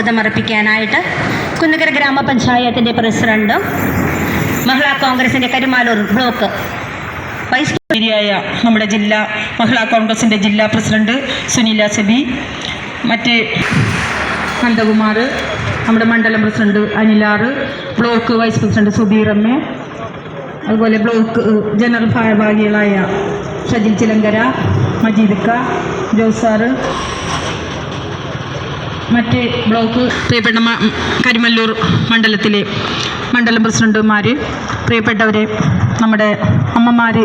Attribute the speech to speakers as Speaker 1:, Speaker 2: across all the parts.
Speaker 1: സ്വാഗതം അർപ്പിക്കാനായിട്ട് കുന്നുകര ഗ്രാമപഞ്ചായത്തിന്റെ പ്രസിഡന്റും മഹിളാ കോൺഗ്രസിന്റെ കരുമാലൂർ ബ്ലോക്ക് വൈസ്
Speaker 2: ശരിയായ നമ്മുടെ ജില്ലാ മഹിളാ കോൺഗ്രസിന്റെ ജില്ലാ പ്രസിഡന്റ് സുനില സബി മറ്റ് നന്ദകുമാർ നമ്മുടെ മണ്ഡലം പ്രസിഡന്റ് അനിലാറ് ബ്ലോക്ക് വൈസ് പ്രസിഡന്റ് സുധീർ അതുപോലെ ബ്ലോക്ക് ജനറൽ ഭാരവാഹികളായ ഷജിൽ ചിലങ്കര മജീദിക്ക ജോസാറ് മറ്റ് ബ്ലോക്ക് പ്രിയപ്പെട്ട കരിമല്ലൂർ മണ്ഡലത്തിലെ മണ്ഡലം പ്രസിഡന്റുമാർ പ്രിയപ്പെട്ടവരെ നമ്മുടെ അമ്മമാർ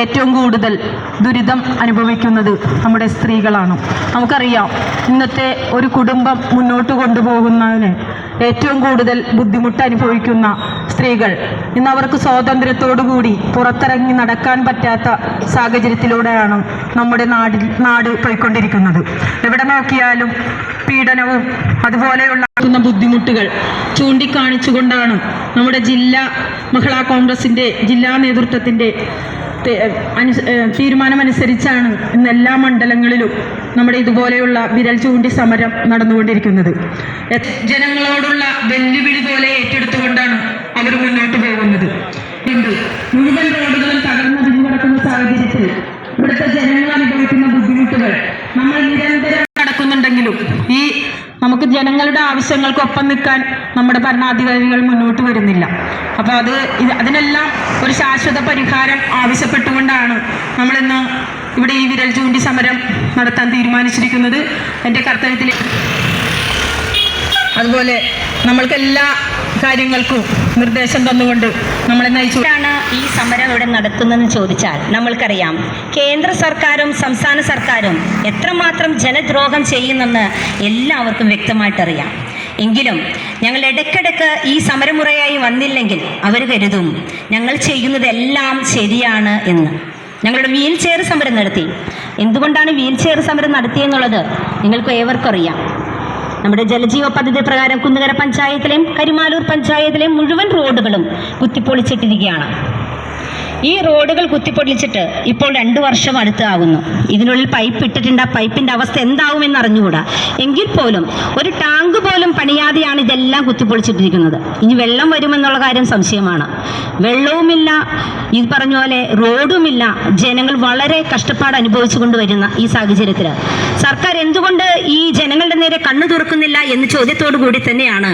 Speaker 2: ഏറ്റവും കൂടുതൽ ദുരിതം അനുഭവിക്കുന്നത് നമ്മുടെ സ്ത്രീകളാണ്. നമുക്കറിയാം ഇന്നത്തെ ഒരു കുടുംബം മുന്നോട്ട് കൊണ്ടുപോകുന്നതിന് ഏറ്റവും കൂടുതൽ ബുദ്ധിമുട്ട് അനുഭവിക്കുന്ന സ്ത്രീകൾ ഇന്ന് അവർക്ക് സ്വാതന്ത്ര്യത്തോടുകൂടി പുറത്തിറങ്ങി നടക്കാൻ പറ്റാത്ത സാഹചര്യത്തിലൂടെയാണ് നമ്മുടെ നാടിൽ നാട് പോയിക്കൊണ്ടിരിക്കുന്നത്. എവിടെ നോക്കിയാലും പീഡനവും അതുപോലെയുള്ള ബുദ്ധിമുട്ടുകൾ ചൂണ്ടിക്കാണിച്ചുകൊണ്ടാണ് നമ്മുടെ ജില്ലാ മഹിളാ കോൺഗ്രസിന്റെ ജില്ലാ ഏഹ് തീരുമാനമനുസരിച്ചാണ് ഇന്ന് എല്ലാ മണ്ഡലങ്ങളിലും നമ്മുടെ ഇതുപോലെയുള്ള വിരൽ ചൂണ്ടി സമരം നടന്നുകൊണ്ടിരിക്കുന്നത് ജനങ്ങളോടുള്ള വെല്ലുവിളി പോലെ ഏറ്റെടുത്തുകൊണ്ടാണ് അവർ മുന്നോട്ട് പോകുന്നത്. മുഴുവൻ റോഡുകളും തകർന്നടിഞ്ഞു കിടക്കുന്ന സാഹചര്യത്തിൽ ഇവിടുത്തെ ജനങ്ങൾ അനുഭവിക്കുന്ന ബുദ്ധിമുട്ടുകൾ നമ്മൾ നിരന്തരം നടക്കുന്നുണ്ടെങ്കിലും ഈ നമുക്ക് ജനങ്ങളുടെ ആവശ്യങ്ങൾക്കൊപ്പം നിൽക്കാൻ നമ്മുടെ ഭരണാധികാരികൾ മുന്നോട്ട് വരുന്നില്ല. അപ്പോൾ അത് അതിനെല്ലാം ഒരു ശാശ്വത പരിഹാരം ആവശ്യപ്പെട്ടുകൊണ്ടാണ് നമ്മളിന്ന് ഇവിടെ ഈ വിരൽ ചൂണ്ടി സമരം നടത്താൻ തീരുമാനിച്ചിരിക്കുന്നത്. എന്റെ കർത്തവ്യത്തിൽ അതുപോലെ നമ്മൾക്ക് എല്ലാ കാര്യങ്ങൾക്കും നിർദ്ദേശം തന്നുകൊണ്ട് നമ്മളെ
Speaker 1: നയിച്ചാണ് ഈ സമരം ഇവിടെ നടത്തുന്നതെന്ന് ചോദിച്ചാൽ നമ്മൾക്കറിയാം. കേന്ദ്ര സർക്കാരും സംസ്ഥാന സർക്കാരും എത്രമാത്രം ജനദ്രോഹം ചെയ്യുന്നെന്ന് എല്ലാവർക്കും വ്യക്തമായിട്ടറിയാം. എങ്കിലും ഞങ്ങൾ ഇടയ്ക്കിടയ്ക്ക് ഈ സമരമുറയായി വന്നില്ലെങ്കിൽ അവർ കരുതും ഞങ്ങൾ ചെയ്യുന്നതെല്ലാം ശരിയാണ് എന്ന്. ഞങ്ങളുടെ വീൽ ചെയർ സമരം നടത്തി. എന്തുകൊണ്ടാണ് വീൽ ചെയർ സമരം നടത്തിയെന്നുള്ളത് നിങ്ങൾക്ക് ഏവർക്കും അറിയാം. നമ്മുടെ ജലജീവ പദ്ധതി പ്രകാരം കുന്നുകര പഞ്ചായത്തിലെയും കരിമാലൂർ പഞ്ചായത്തിലെയും മുഴുവൻ റോഡുകളും കുത്തിപ്പൊളിച്ചിട്ടിരിക്കുകയാണ്. ഈ റോഡുകൾ കുത്തിപ്പൊടിച്ചിട്ട് ഇപ്പോൾ രണ്ട് വർഷം അടുത്ത് ആകുന്നു. ഇതിനുള്ളിൽ പൈപ്പ് ഇട്ടിട്ടുണ്ട്. ആ പൈപ്പിന്റെ അവസ്ഥ എന്താവും എന്ന് അറിഞ്ഞുകൂടാ. എങ്കിൽ പോലും ഒരു ടാങ്ക് പോലും പണിയാതെയാണ് ഇതെല്ലാം കുത്തിപ്പൊളിച്ചിട്ടിരിക്കുന്നത്. ഇനി വെള്ളം വരുമെന്നുള്ള കാര്യം സംശയമാണ്. വെള്ളവുമില്ല. ഈ പറഞ്ഞ പോലെ റോഡുമില്ല. ജനങ്ങൾ വളരെ കഷ്ടപ്പാട് അനുഭവിച്ചു കൊണ്ടുവരുന്ന ഈ സാഹചര്യത്തിൽ സർക്കാർ എന്തുകൊണ്ട് ഈ ജനങ്ങളുടെ നേരെ കണ്ണു തുറക്കുന്നില്ല എന്ന ചോദ്യത്തോടു കൂടി തന്നെയാണ്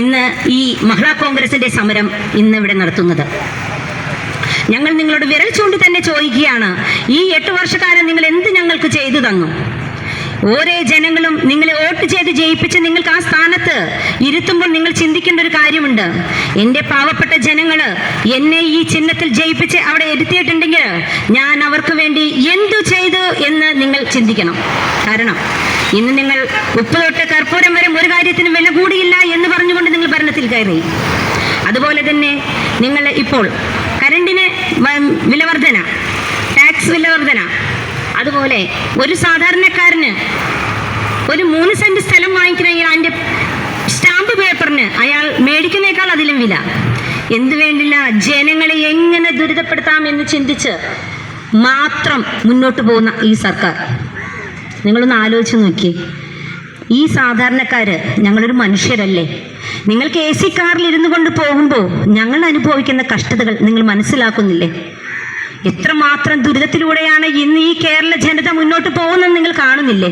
Speaker 1: ഇന്ന് ഈ മഹിളാ കോൺഗ്രസിന്റെ സമരം ഇന്ന് ഇവിടെ നടത്തുന്നത്. ഞങ്ങൾ നിങ്ങളോട് വിരൽ ചൂണ്ടി തന്നെ ചോദിക്കുകയാണ്. ഈ എട്ട് വർഷക്കാലം നിങ്ങൾ എന്ത് ഞങ്ങൾക്ക് ചെയ്തു തന്നു? ഓരോ ജനങ്ങളും നിങ്ങളെ വോട്ട് ചെയ്ത് ജയിപ്പിച്ച് നിങ്ങൾക്ക് ആ സ്ഥാനത്ത് ഇരുത്തുമ്പോൾ നിങ്ങൾ ചിന്തിക്കേണ്ട ഒരു കാര്യമുണ്ട്. എന്റെ പാവപ്പെട്ട ജനങ്ങൾ എന്നെ ഈ ചിഹ്നത്തിൽ ജയിപ്പിച്ച് അവിടെ ഇരുത്തിയിട്ടുണ്ടെങ്കിൽ ഞാൻ അവർക്ക് വേണ്ടി എന്തു ചെയ്തു എന്ന് നിങ്ങൾ ചിന്തിക്കണം. കാരണം ഇന്ന് നിങ്ങൾ ഉപ്പ് തൊട്ട് കർപ്പൂരം വരെ ഒരു കാര്യത്തിന് വില കൂടിയില്ല എന്ന് പറഞ്ഞുകൊണ്ട് നിങ്ങൾ ഭരണത്തിൽ കയറി. അതുപോലെ തന്നെ നിങ്ങൾ ഇപ്പോൾ വിലവർധന. ടാക്സ് വിലവർധന. അതുപോലെ ഒരു സാധാരണക്കാരന് ഒരു മൂന്ന് സെന്റ് സ്ഥലം വാങ്ങിക്കണമെങ്കിൽ അതിന്റെ സ്റ്റാമ്പ് പേപ്പറിന് അയാൾ മേടിക്കുന്നേക്കാൾ അതിലും വില. എന്തു വേണ്ടില്ല? ജനങ്ങളെ എങ്ങനെ ദുരിതപ്പെടുത്താം എന്ന് ചിന്തിച്ച് മാത്രം മുന്നോട്ട് പോകുന്ന ഈ സർക്കാർ. നിങ്ങളൊന്ന് ആലോചിച്ച് നോക്കി ഈ സാധാരണക്കാര് ഞങ്ങളൊരു മനുഷ്യരല്ലേ? നിങ്ങൾക്ക് എ സി കാറിൽ ഇരുന്നു കൊണ്ട് പോകുമ്പോൾ ഞങ്ങൾ അനുഭവിക്കുന്ന കഷ്ടതകൾ നിങ്ങൾ മനസ്സിലാക്കുന്നില്ലേ? എത്രമാത്രം ദുരിതത്തിലൂടെയാണ് ഇന്ന് ഈ കേരള ജനത മുന്നോട്ട് പോകുന്നത് നിങ്ങൾ കാണുന്നില്ലേ?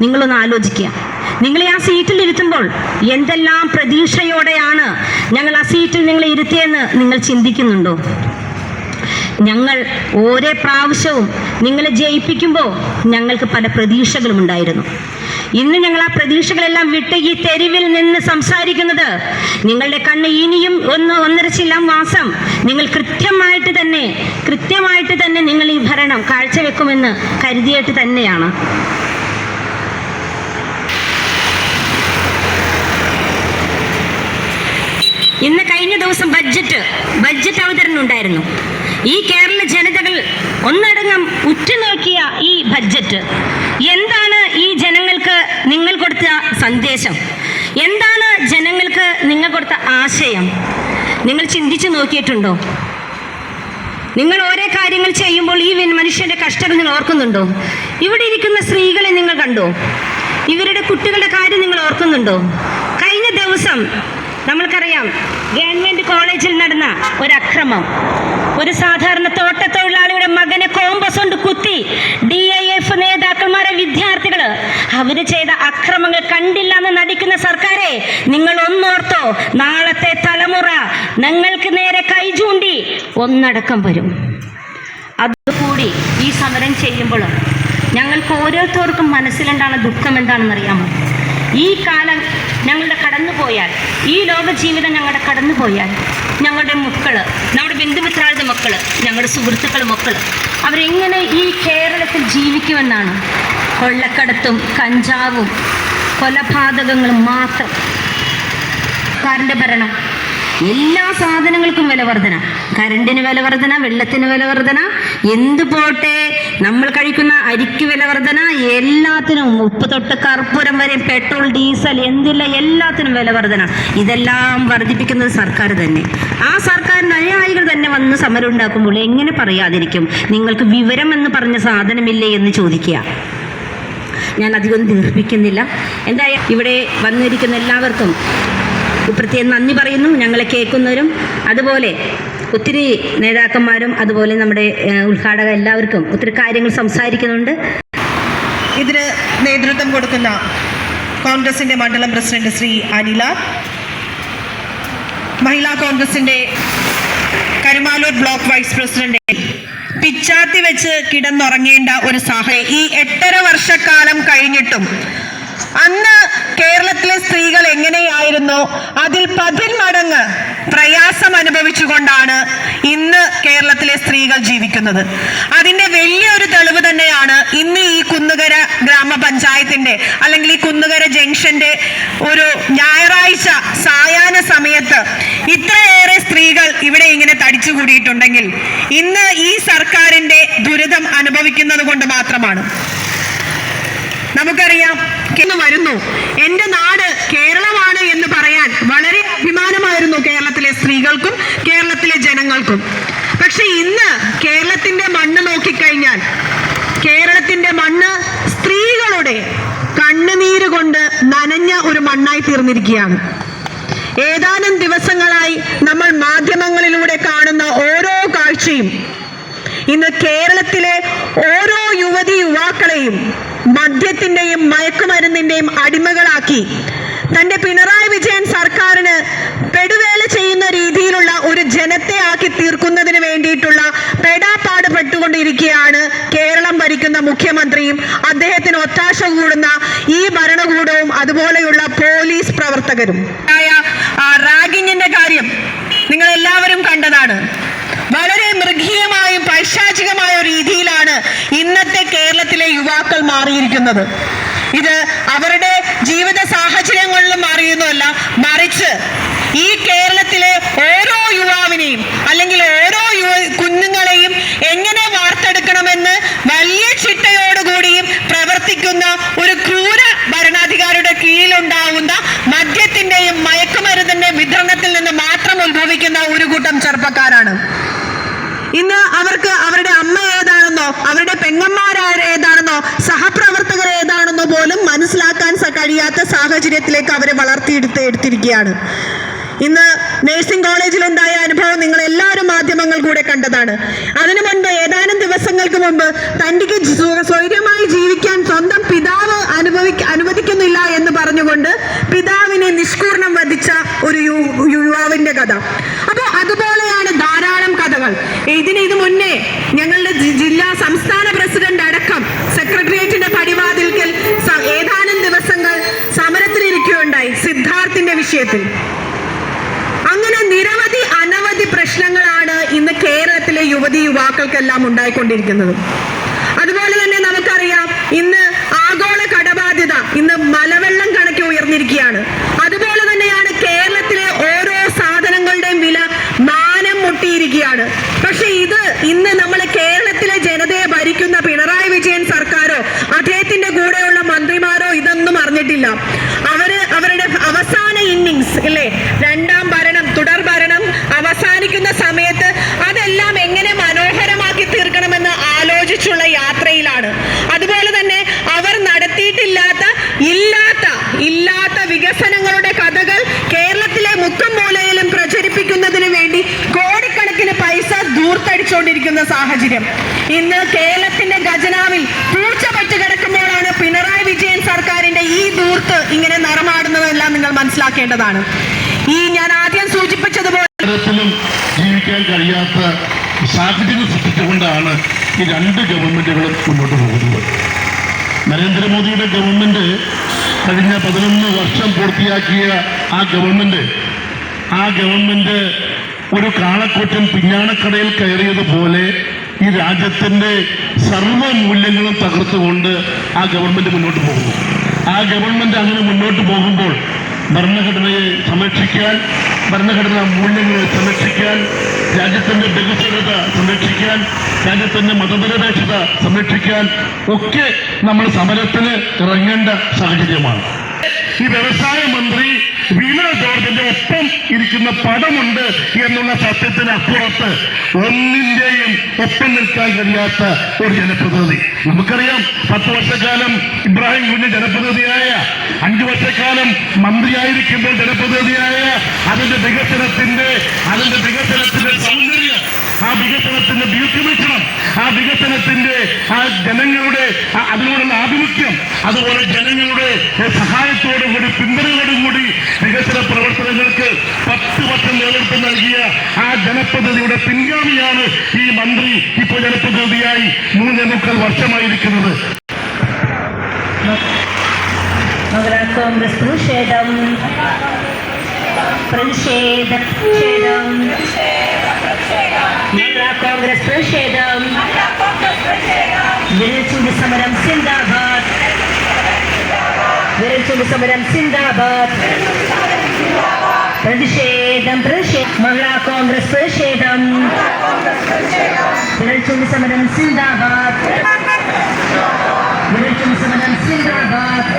Speaker 1: നിങ്ങളൊന്ന് ആലോചിക്കുക. നിങ്ങളെ ആ സീറ്റിൽ ഇരുത്തുമ്പോൾ എന്തെല്ലാം പ്രതീക്ഷയോടെയാണ് ഞങ്ങൾ ആ സീറ്റിൽ നിങ്ങളെ ഇരുത്തിയെന്ന് നിങ്ങൾ ചിന്തിക്കുന്നുണ്ടോ? ഞങ്ങൾ ഓരോ പ്രാവശ്യവും നിങ്ങളെ ജയിപ്പിക്കുമ്പോൾ ഞങ്ങൾക്ക് പല പ്രതീക്ഷകളും ഉണ്ടായിരുന്നു ഇന്ന് ഞങ്ങൾ ആ പ്രതീക്ഷകളെല്ലാം വിട്ട് ഈ തെരുവിൽ നിന്ന് സംസാരിക്കുന്നത് നിങ്ങളുടെ കണ്ണ് ഇനിയും ഒന്ന് ഒന്നര ചില്ലാം മാസം നിങ്ങൾ കൃത്യമായിട്ട് തന്നെ കൃത്യമായിട്ട് തന്നെ നിങ്ങൾ ഈ ഭരണം കാഴ്ചവെക്കുമെന്ന് കരുതിയിട്ട് തന്നെയാണ്. ഇന്ന് കഴിഞ്ഞ ദിവസം ബഡ്ജറ്റ് ബഡ്ജറ്റ് അവതരണം ഉണ്ടായിരുന്നു ഈ കേരള ജനതകൾ ഒന്നടങ്കം ഉറ്റുനോക്കിയ ഈ ബഡ്ജറ്റ് എന്താണ് ഈ ജനങ്ങൾക്ക് നിങ്ങൾ കൊടുത്ത സന്ദേശം? എന്താണ് ജനങ്ങൾക്ക് നിങ്ങൾ കൊടുത്ത ആശയം? നിങ്ങൾ ചിന്തിച്ചു നോക്കിയിട്ടുണ്ടോ? നിങ്ങൾ ഓരോ കാര്യങ്ങൾ ചെയ്യുമ്പോൾ ഈ മനുഷ്യന്റെ കഷ്ടത നിങ്ങൾ ഓർക്കുന്നുണ്ടോ? ഇവിടെ ഇരിക്കുന്ന സ്ത്രീകളെ നിങ്ങൾ കണ്ടോ? ഇവരുടെ കുട്ടികളുടെ കാര്യം നിങ്ങൾ ഓർക്കുന്നുണ്ടോ? കഴിഞ്ഞ ദിവസം നമ്മൾക്കറിയാം ഗവൺമെന്റ് കോളേജിൽ നടന്ന ഒരു അക്രമം ഒരു സാധാരണ തോട്ടത്തൊഴിലാളിയുടെ മകനെ കോമ്പസ് കൊണ്ട് കുത്തി ഡി ഐ എഫ് നേതാക്കന്മാരെ വിദ്യാർത്ഥികൾ അവർ ചെയ്ത അക്രമങ്ങൾ കണ്ടില്ല എന്ന് നടിക്കുന്ന സർക്കാരെ നിങ്ങൾ ഒന്നോർത്തോ നാളത്തെ തലമുറ നിങ്ങൾക്ക് നേരെ കൈ ചൂണ്ടി ഒന്നടക്കം വരും. അതുകൂടി ഈ സമരം ചെയ്യുമ്പോൾ ഞങ്ങൾക്ക് ഓരോരുത്തർക്കും മനസ്സിലുണ്ടാകുന്ന ദുഃഖം എന്താണെന്ന് അറിയാമോ ഈ കാലം ഞങ്ങളുടെ കടന്നുപോയാൽ ഈ ലോക ജീവിതം ഞങ്ങളുടെ കടന്നുപോയാൽ ഞങ്ങളുടെ മക്കൾ നമ്മുടെ ബന്ധുമിത്രാളുടെ മക്കൾ ഞങ്ങളുടെ സുഹൃത്തുക്കൾ മക്കൾ അവരെങ്ങനെ ഈ കേരളത്തിൽ ജീവിക്കുമെന്നാണ്? കൊള്ളക്കടത്തും കഞ്ചാവും കൊലപാതകങ്ങളും മാത്രം. സർക്കാരിന്റെ ഭരണം. എല്ലാ സാധനങ്ങൾക്കും വില വർധന കരണ്ടിന് വില വർധന വെള്ളത്തിന് വില വർധന എന്ത് പോട്ടെ നമ്മൾ കഴിക്കുന്ന അരിക്ക് വില വർധന എല്ലാത്തിനും ഉപ്പ് തൊട്ട് കർപ്പൂരം വരെ പെട്രോൾ ഡീസൽ എന്തില്ല എല്ലാത്തിനും വില വർധന. ഇതെല്ലാം വർദ്ധിപ്പിക്കുന്നത് സർക്കാർ തന്നെ. ആ സർക്കാരിന് അനുയായികൾ തന്നെ വന്ന് സമരം ഉണ്ടാക്കുമ്പോൾ എങ്ങനെ പറയാതിരിക്കും? നിങ്ങൾക്ക് വിവരം എന്ന് പറഞ്ഞ സാധനമില്ലേ എന്ന് ചോദിക്കുക. ഞാൻ അധികം ദീർഘിപ്പിക്കുന്നില്ല എന്തായാലും ഇവിടെ വന്നിരിക്കുന്ന എല്ലാവർക്കും പ്രത്യേകം നന്ദി പറയുന്നു. ഞങ്ങളെ കേൾക്കുന്നവരും അതുപോലെ ഒത്തിരി നേതാക്കന്മാരും അതുപോലെ നമ്മുടെ ഉദ്ഘാടക എല്ലാവർക്കും ഒത്തിരി കാര്യങ്ങൾ സംസാരിക്കുന്നുണ്ട്.
Speaker 2: ഇതിന് നേതൃത്വം കൊടുക്കുന്ന കോൺഗ്രസിന്റെ മണ്ഡലം പ്രസിഡന്റ് ശ്രീ അനില മഹിളാ കോൺഗ്രസിന്റെ കരുമാലൂർ ബ്ലോക്ക് വൈസ് പ്രസിഡന്റ് പിച്ചാത്തി വെച്ച് കിടന്നുറങ്ങേണ്ട ഒരു സാഹചര്യം ഈ എട്ടര വർഷക്കാലം കഴിഞ്ഞിട്ടും അന്ന് കേരളത്തിലെ സ്ത്രീകൾ എങ്ങനെയായിരുന്നു? അതിൽ പതിന്മടങ്ങ് പ്രയാസം അനുഭവിച്ചുകൊണ്ടാണ് ഇന്ന് കേരളത്തിലെ സ്ത്രീകൾ ജീവിക്കുന്നത്. അതിന്റെ വലിയൊരു തെളിവ് തന്നെയാണ് ഇന്ന് ഈ കുന്നുകര ഗ്രാമപഞ്ചായത്തിന്റെ അല്ലെങ്കിൽ ഈ കുന്നുകര ജംഗ്ഷന്റെ ഒരു ഞായറാഴ്ച സായാഹ്ന സമയത്ത് ഇത്രയേറെ സ്ത്രീകൾ ഇവിടെ ഇങ്ങനെ തടിച്ചു കൂടിയിട്ടുണ്ടെങ്കിൽ ഇന്ന് ഈ സർക്കാരിന്റെ ദുരിതം അനുഭവിക്കുന്നത് കൊണ്ട് മാത്രമാണ്. നമുക്കറിയാം വരുന്നു. എന്റെ നാട് കേരളമാണ് എന്ന് പറയാൻ വളരെ അഭിമാനമായിരുന്നു കേരളത്തിലെ സ്ത്രീകൾക്കും കേരളത്തിലെ ജനങ്ങൾക്കും. പക്ഷെ ഇന്ന് കേരളത്തിന്റെ മണ്ണ് നോക്കിക്കഴിഞ്ഞാൽ കേരളത്തിന്റെ മണ്ണ് സ്ത്രീകളുടെ കണ്ണുനീര് കൊണ്ട് നനഞ്ഞ ഒരു മണ്ണായി തീർന്നിരിക്കുകയാണ്. ഏതാനും ദിവസങ്ങളായി നമ്മൾ മാധ്യമങ്ങളിലൂടെ കാണുന്ന ഓരോ കാഴ്ചയും ഇന്ന് കേരളത്തിലെ ഓരോ യുവതി യുവാക്കളെയും മദ്യത്തിന്റെയും മയക്കുമരുന്നിന്റെയും അടിമകളാക്കി. തന്റെ പിണറായി വിജയൻ സർക്കാരിന് പെടുവേല ചെയ്യുന്ന രീതിയിലുള്ള ഒരു ജനത്തെ ആക്കി തീർക്കുന്നതിന് വേണ്ടിയിട്ടുള്ള പെടാപ്പാട് പെട്ടുകൊണ്ടിരിക്കുകയാണ് കേരളം ഭരിക്കുന്ന മുഖ്യമന്ത്രിയും അദ്ദേഹത്തിന് ഒത്താശ കൂടുന്ന ഈ ഭരണകൂടവും അതുപോലെയുള്ള പോലീസ് പ്രവർത്തകരും. റാഗിങ്ങിന്റെ കാര്യം നിങ്ങൾ എല്ലാവരും കണ്ടതാണ്. വളരെ മൃഗീയമായും പൈശാചികമായ ഒരു രീതിയിലാണ് ഇന്നത്തെ കേരളത്തിലെ യുവാക്കൾ മാറിയിരിക്കുന്നത്. ഇത് അവരുടെ ജീവിത സാഹചര്യങ്ങളിലും മാറിയൊന്നുമല്ല മറിച്ച് ഈ കേരളത്തിലെ ഓരോ യുവാവിനെയും അല്ലെങ്കിൽ ഓരോ യുവ കുഞ്ഞുങ്ങളെയും എങ്ങനെ വാർത്തെടുക്കണമെന്ന് വലിയ ചിട്ടയോടുകൂടിയും പ്രവർത്തിക്കുന്ന ഒരു ക്രൂര ഭരണാധികാരിയുടെ കീഴിലുണ്ടാവുന്ന മദ്യത്തിന്റെയും മയക്കുമരുന്നിന്റെയും വിതരണത്തിൽ നിന്ന് മാത്രം ഉത്ഭവിക്കുന്ന ഒരു കൂട്ടം ചെറുപ്പക്കാരാണ്. ഇന്ന് അവർക്ക് അവരുടെ അമ്മ ഏതാണെന്നോ അവരുടെ പെങ്ങന്മാർ സഹപ്രവർത്തകർ ഏതാണെന്ന് പോലും മനസ്സിലാക്കാൻ കഴിയാത്ത സാഹചര്യത്തിലേക്ക് അവരെ വളർത്തിയെടുത്ത് എടുത്തിരിക്കുകയാണ്. ഇന്ന് നഴ്സിംഗ് കോളേജിലുണ്ടായ അനുഭവം നിങ്ങൾ എല്ലാവരും മാധ്യമങ്ങൾ കൂടെ കണ്ടതാണ്. അതിനു മുൻപ് ഏതാനും ദിവസങ്ങൾക്ക് മുമ്പ് തന്റെ സ്വ- സ്വൈര്യമായി ജീവിക്കാൻ സ്വന്തം പിതാവ് അനുഭവി അനുവദിക്കുന്നില്ല എന്ന് പറഞ്ഞുകൊണ്ട് പിതാവിനെ നിഷ്കൂർണം വധിച്ച ഒരു യു- യുവാവിന്റെ കഥ അപ്പൊ അതുപോലെയാണ് ധാരാളം കഥകൾ ഇതിന് ഇത് മുന്നേ ഞങ്ങളുടെ ജി- ജില്ലാ സംസ്ഥാന പ്രസിഡന്റ് അടക്കം സെക്രട്ടേറിയറ്റിന്റെ പടിവാതിൽക്കൽ സ- ഏതാനും ദിവസങ്ങൾ സമരത്തിലിരിക്കുകയുണ്ടായി സിദ്ധാർത്ഥിന്റെ വിഷയത്തിൽ അങ്ങനെ നിരവധി അനവധി പ്രശ്നങ്ങളാണ് ഇന്ന് കേരളത്തിലെ യുവതി യുവാക്കൾക്കെല്ലാം ഉണ്ടായിക്കൊണ്ടിരിക്കുന്നത്. അതുപോലെ തന്നെ നമുക്കറിയാം ഇന്ന് ആഗോള കടബാധ്യത ഇന്ന് മലവെള്ളം കണക്കെ ഉയർന്നിരിക്കുകയാണ്. അതുപോലെ തന്നെയാണ് കേരളത്തിലെ ഓരോ സാധനങ്ങളുടെയും വില മാനം മുട്ടിയിരിക്കുകയാണ്. പക്ഷെ ഇത് ഇന്ന് നമ്മൾ കേരളത്തിലെ ജനതയെ ഭരിക്കുന്ന പിണറായി വിജയൻ സർക്കാരോ അദ്ദേഹത്തിന്റെ കൂടെയുള്ള മന്ത്രിമാരോ ഇതൊന്നും അറിഞ്ഞിട്ടില്ല. അവർ അവരുടെ അവസാന ഇന്നിങ്സ് അല്ലേ രണ്ടാം ഭരണം അവസാനിക്കുന്ന സമയത്ത് അതെല്ലാം എങ്ങനെ മനോഹരമാക്കി തീർക്കണമെന്ന് ആലോചിച്ചുള്ള യാത്രയിലാണ് അതുപോലെ തന്നെ അവർ നടത്തിയിട്ടില്ലാത്ത ഇല്ല ദൂർത്തടിച്ചുകൊണ്ടിരിക്കുന്ന സാഹചര്യം ഇന്ന് കേരളത്തിന്റെ ഖജനാവിൽ പൂച്ച പറ്റ് കിടക്കുമ്പോഴാണ് പിണറായി വിജയൻ സർക്കാരിന്റെ ഈ ദൂർത്ത് ഇങ്ങനെ നിറമാടുന്നതെല്ലാം നിങ്ങൾ മനസ്സിലാക്കേണ്ടതാണ്. ഈ ഞാൻ ആദ്യം സൂചിപ്പിച്ചതുപോലെ
Speaker 3: ജീവിക്കാൻ കഴിയാത്ത സാഹചര്യം സൃഷ്ടിച്ചുകൊണ്ടാണ് ഈ രണ്ട് ഗവൺമെന്റുകളും മുന്നോട്ട് പോകുന്നത്. നരേന്ദ്രമോദിയുടെ ഗവൺമെന്റ് കഴിഞ്ഞ പതിനൊന്ന് വർഷം പൂർത്തിയാക്കിയ ആ ഗവൺമെന്റ് ആ ഗവൺമെന്റ് ഒരു കാളക്കൂറ്റൻ പിഞ്ഞാണക്കടയിൽ കയറിയതുപോലെ ഈ രാജ്യത്തിന്റെ സർവ മൂല്യങ്ങളും തകർത്തുകൊണ്ട് ആ ഗവൺമെന്റ് മുന്നോട്ട് പോകുന്നു. ആ ഗവൺമെന്റ് അങ്ങനെ മുന്നോട്ട് പോകുമ്പോൾ ഭരണഘടനയെ സംരക്ഷിക്കാൻ ഭരണഘടനാ മൂല്യങ്ങളെ സംരക്ഷിക്കാൻ രാജ്യത്തിന്റെ ബഹുസ്വരത സംരക്ഷിക്കാൻ രാജ്യത്തിന്റെ മതനിരപേക്ഷത സംരക്ഷിക്കാൻ ഒക്കെ നമ്മൾ സമരത്തിന് ഇറങ്ങേണ്ട സാഹചര്യമാണ്. ഈ വ്യവസായ മന്ത്രി വീണ ജോർജിന്റെ ഒപ്പം ഇരിക്കുന്ന പടമുണ്ട് എന്നുള്ള സത്യത്തിന് അപ്പുറത്ത് ഒന്നിന്റെയും ഒപ്പം നിൽക്കാൻ കഴിയാത്ത ഒരു ജനപ്രതിനിധി. നമുക്കറിയാം പത്ത് വർഷക്കാലം ഇബ്രാഹിം കുഞ്ഞ് ജനപ്രതിനിധിയായ അഞ്ചു വർഷക്കാലം മന്ത്രിയായിരിക്കുമ്പോൾ ജനപ്രതിനിധിയായ അതിന്റെ വികസനത്തിന്റെ അതിന്റെ വികസനത്തിന്റെ സൗന്ദര്യം ആ വികസനത്തിന്റെ ബ്യൂട്ടി വിളിക്കണം. ആ വികസനത്തിന്റെ ആ ജനങ്ങളുടെ അതിനോടുള്ള ആഭിമുഖ്യം അതുപോലെ ജനങ്ങളുടെ സഹായത്തോടും കൂടി പിന്തുണയോടും കൂടി വികസന പ്രവർത്തനങ്ങൾക്ക് പത്ത് വർഷം നേതൃത്വം നൽകിയ ആ ജനപ്രതിനിധിയുടെ പിൻഗാമിയാണ് ഈ മന്ത്രി. ഇപ്പോൾ ജനപ്രതിനിധിയായി മൂന്നേ മുക്കാൽ വർഷമായിരിക്കുന്നത്.
Speaker 1: കോൺഗ്രസ് പ്രതിഷേധം. പ്രതിഷേധ. കോൺഗ്രസ് പ്രതിഷേധം വിരൽചൂടി സമരം സിന്ദാബാദ് വിരൽചൂടി സമരം സിന്ദാബാദ് പ്രതിഷേധം മഹിളാ കോൺഗ്രസ് പ്രതിഷേധം വിരൽചൂടി സമരം സിന്ദാബാദ് വിരൽചൂടി സമരം സിന്ദാബാദ്